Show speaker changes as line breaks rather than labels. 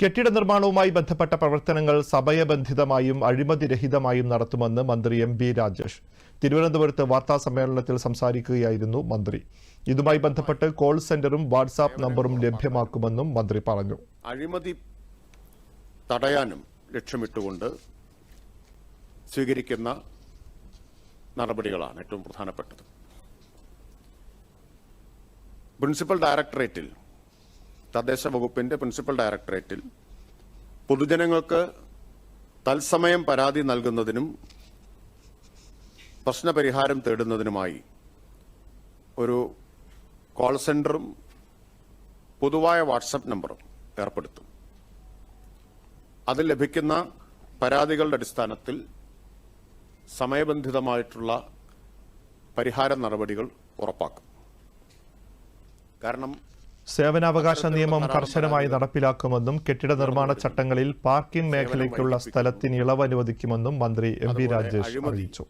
കെട്ടിട നിർമ്മാണവുമായി ബന്ധപ്പെട്ട പ്രവർത്തനങ്ങൾ സമയബന്ധിതമായും അഴിമതിരഹിതമായും നടത്തുമെന്ന് മന്ത്രി എം ബി രാജേഷ്. തിരുവനന്തപുരത്ത് വാർത്താ സമ്മേളനത്തിൽ സംസാരിക്കുകയായിരുന്നു മന്ത്രി. ഇതുമായി ബന്ധപ്പെട്ട് കോൾ സെന്ററും വാട്സാപ്പ് നമ്പറും ലഭ്യമാക്കുമെന്നും മന്ത്രി പറഞ്ഞു.
അഴിമതി തടയാനും ലക്ഷ്യമിട്ടുകൊണ്ട് സ്വീകരിക്കുന്ന നടപടികളാണ് ഏറ്റവും പ്രധാനപ്പെട്ടത്. പ്രിൻസിപ്പൽ ഡയറക്ടറേറ്റിൽ തദ്ദേശ വകുപ്പിന്റെ പ്രിൻസിപ്പൽ ഡയറക്ടറേറ്റിൽ പൊതുജനങ്ങൾക്ക് തത്സമയം പരാതി നൽകുന്നതിനും പ്രശ്നപരിഹാരം തേടുന്നതിനുമായി ഒരു കോൾ സെന്ററും പൊതുവായ വാട്സപ്പ് നമ്പറും ഏർപ്പെടുത്തും. അതിൽ ലഭിക്കുന്ന പരാതികളുടെ അടിസ്ഥാനത്തിൽ സമയബന്ധിതമായിട്ടുള്ള പരിഹാര നടപടികൾ ഉറപ്പാക്കും. കാരണം
സേവനാവകാശ നിയമം കർശനമായി നടപ്പിലാക്കുമെന്നും കെട്ടിട നിർമ്മാണ ചട്ടങ്ങളിൽ പാർക്കിംഗ് മേഖലയ്ക്കുള്ള സ്ഥലത്തിന് ഇളവ് അനുവദിക്കുമെന്നും മന്ത്രി എം വി രാജേഷ് അറിയിച്ചു.